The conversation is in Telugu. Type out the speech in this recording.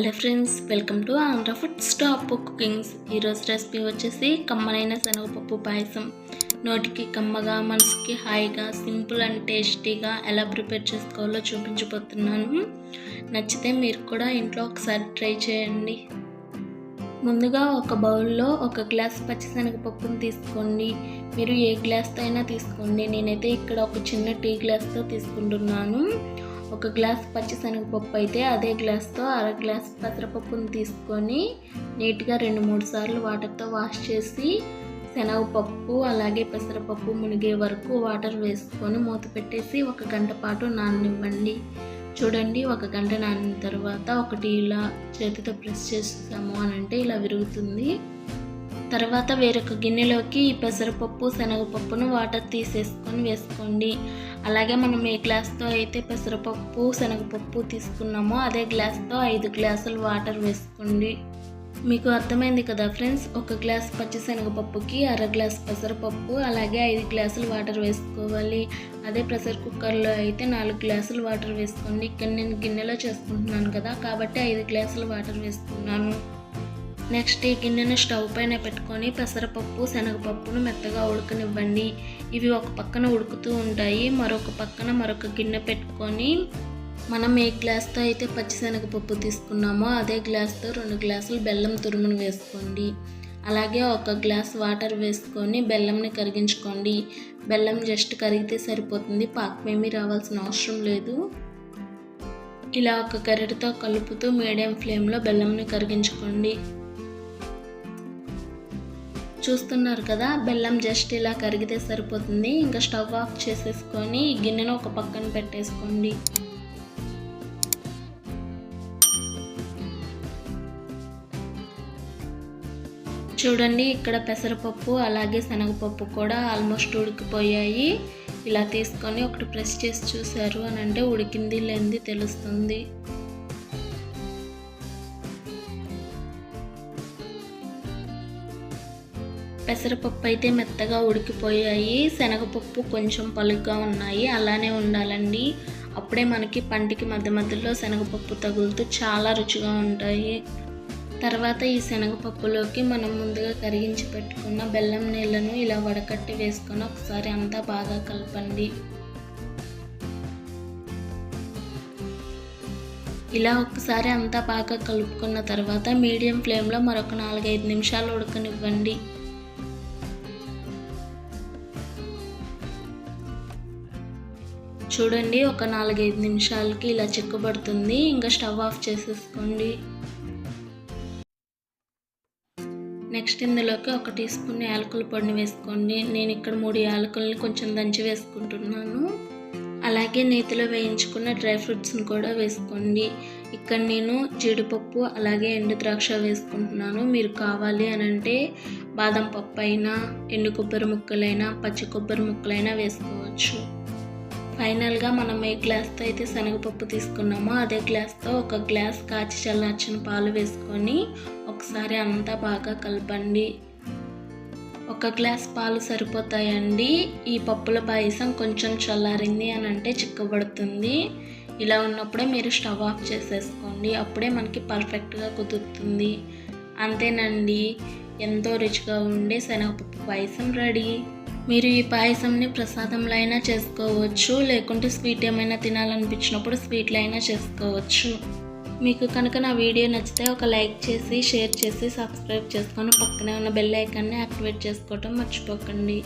Hello friends welcome to Andhra food stop cookings ఈరోజు రెసిపీ వచ్చేసి కమ్మనైన శనగపప్పు పాయసం. నోటికి కమ్మగా మనసుకి హాయిగా సింపుల్ అండ్ టేస్టీగా ఎలా ప్రిపేర్ చేసుకోవాలో చూపించబోతున్నాను. నచ్చితే మీరు కూడా ఇంట్లో ఒకసారి ట్రై చేయండి. ముందుగా ఒక బౌల్లో ఒక గ్లాస్ పచ్చిశనగపప్పును తీసుకోండి. మీరు ఏ గ్లాస్తో అయినా తీసుకోండి. నేనైతే ఇక్కడ ఒక చిన్న టీ గ్లాస్తో తీసుకుంటున్నాను. ఒక గ్లాస్ పచ్చిశనగపప్పు అయితే అదే గ్లాస్తో అర గ్లాస్ పెసరపప్పును తీసుకొని నీట్గా రెండు మూడు సార్లు వాటర్తో వాష్ చేసి శనగపప్పు అలాగే పెసరపప్పు మునిగే వరకు వాటర్ వేసుకొని మూత పెట్టేసి ఒక గంట పాటు నాననివ్వండి. చూడండి ఒక గంట నానిన తర్వాత ఒకటి ఇలా చేతితో ప్రెస్ చేసాము అని అంటే ఇలా విరుగుతుంది. తర్వాత వేరొక గిన్నెలోకి ఈ పెసరపప్పు శనగపప్పును వాటర్ తీసేసుకొని వేసుకోండి. అలాగే మనం ఏ గ్లాస్తో అయితే పెసరపప్పు శనగపప్పు తీసుకున్నామో అదే గ్లాస్తో ఐదు గ్లాసులు వాటర్ వేసుకోండి. మీకు అర్థమైంది కదా ఫ్రెండ్స్? ఒక గ్లాస్ పచ్చిశనగపప్పుకి అర గ్లాస్ పెసరపప్పు అలాగే ఐదు గ్లాసులు వాటర్ వేసుకోవాలి. అదే ప్రెషర్ కుక్కర్లో అయితే నాలుగు గ్లాసులు వాటర్ వేసుకోండి. ఇక్కడ నేను గిన్నెలో చేసుకుంటున్నాను కదా కాబట్టి ఐదు గ్లాసులు వాటర్ వేసుకున్నాను. నెక్స్ట్ ఈ గిన్నెను స్టవ్ పైన పెట్టుకొని పెసరపప్పు శనగపప్పును మెత్తగా ఉడకనివ్వండి. ఇవి ఒక పక్కన ఉడుకుతూ ఉంటాయి. మరొక పక్కన మరొక గిన్నె పెట్టుకొని మనం ఏ గ్లాస్తో అయితే పచ్చిశనగపప్పు తీసుకున్నామో అదే గ్లాస్తో రెండు గ్లాసులు బెల్లం తురుమును వేసుకోండి. అలాగే ఒక గ్లాస్ వాటర్ వేసుకొని బెల్లంని కరిగించుకోండి. బెల్లం జస్ట్ కరిగితే సరిపోతుంది. పాకమేమీ రావాల్సిన అవసరం లేదు. ఇలా ఒక గరిటతో కలుపుతూ మీడియం ఫ్లేమ్లో బెల్లంని కరిగించుకోండి. చూస్తున్నారు కదా బెల్లం జస్ట్ ఇలా కరిగితే సరిపోతుంది. ఇంకా స్టవ్ ఆఫ్ చేసేసుకొని గిన్నెను ఒక పక్కన పెట్టేసుకోండి. చూడండి ఇక్కడ పెసరపప్పు అలాగే శనగపప్పు కూడా ఆల్మోస్ట్ ఉడికిపోయాయి. ఇలా తీసుకొని ఒకటి ప్రెస్ చేసి చూశారు అని అంటే ఉడికింది లేనిది తెలుస్తుంది. పెసరపప్పు అయితే మెత్తగా ఉడికిపోయాయి. శనగపప్పు కొంచెం పలుగ్గా ఉన్నాయి. అలానే ఉండాలండి. అప్పుడే మనకి పంటికి మధ్య మధ్యలో శనగపప్పు తగులుతూ చాలా రుచిగా ఉంటాయి. తర్వాత ఈ శనగపప్పులోకి మనం ముందుగా కరిగించి పెట్టుకున్న బెల్లం నీళ్ళను ఇలా వడకట్టి వేసుకొని ఒకసారి అంతా బాగా కలపండి. ఇలా ఒకసారి అంతా బాగా కలుపుకున్న తర్వాత మీడియం ఫ్లేమ్లో మరొక నాలుగైదు నిమిషాలు ఉడకనివ్వండి. చూడండి ఒక నాలుగైదు నిమిషాలకి ఇలా చిక్కబడుతుంది. ఇంకా స్టవ్ ఆఫ్ చేసేసుకోండి. నెక్స్ట్ ఇందులోకి ఒక టీ స్పూన్ యాలకుల పొడిని వేసుకోండి. నేను ఇక్కడ మూడు యాలకుల్ని కొంచెం దంచి వేసుకుంటున్నాను. అలాగే నేతిలో వేయించుకున్న డ్రై ఫ్రూట్స్ని కూడా వేసుకోండి. ఇక్కడ నేను జీడిపప్పు అలాగే ఎండు ద్రాక్ష వేసుకుంటున్నాను. మీరు కావాలి అని అంటే బాదం పప్పు అయినా ఎండు కొబ్బరి ముక్కలైనా పచ్చి కొబ్బరి ముక్కలైనా వేసుకోవచ్చు. ఫైనల్గా మనం ఏ గ్లాస్తో అయితే శనగపప్పు తీసుకున్నామో అదే గ్లాస్తో ఒక గ్లాస్ కాచి చల్లార్చిన పాలు వేసుకొని ఒకసారి అంతా బాగా కలపండి. ఒక గ్లాస్ పాలు సరిపోతాయండి. ఈ పప్పుల పాయసం కొంచెం చల్లారింది అని అంటే చిక్కబడుతుంది. ఇలా ఉన్నప్పుడే మీరు స్టవ్ ఆఫ్ చేసేసుకోండి. అప్పుడే మనకి పర్ఫెక్ట్గా కుదురుతుంది. అంతేనండి. ఎంతో రుచిగా ఉండే శనగపప్పు పాయసం రెడీ. మీరు ఈ పాయసంని ప్రసాదంలో అయినా చేసుకోవచ్చు లేకుంటే స్వీట్ ఏమైనా తినాలనిపించినప్పుడు స్వీట్లు అయినా చేసుకోవచ్చు. మీకు కనుక నా వీడియో నచ్చితే ఒక లైక్ చేసి షేర్ చేసి సబ్స్క్రైబ్ చేసుకొని పక్కనే ఉన్న బెల్ ఐకాన్ని యాక్టివేట్ చేసుకోవటం మర్చిపోకండి.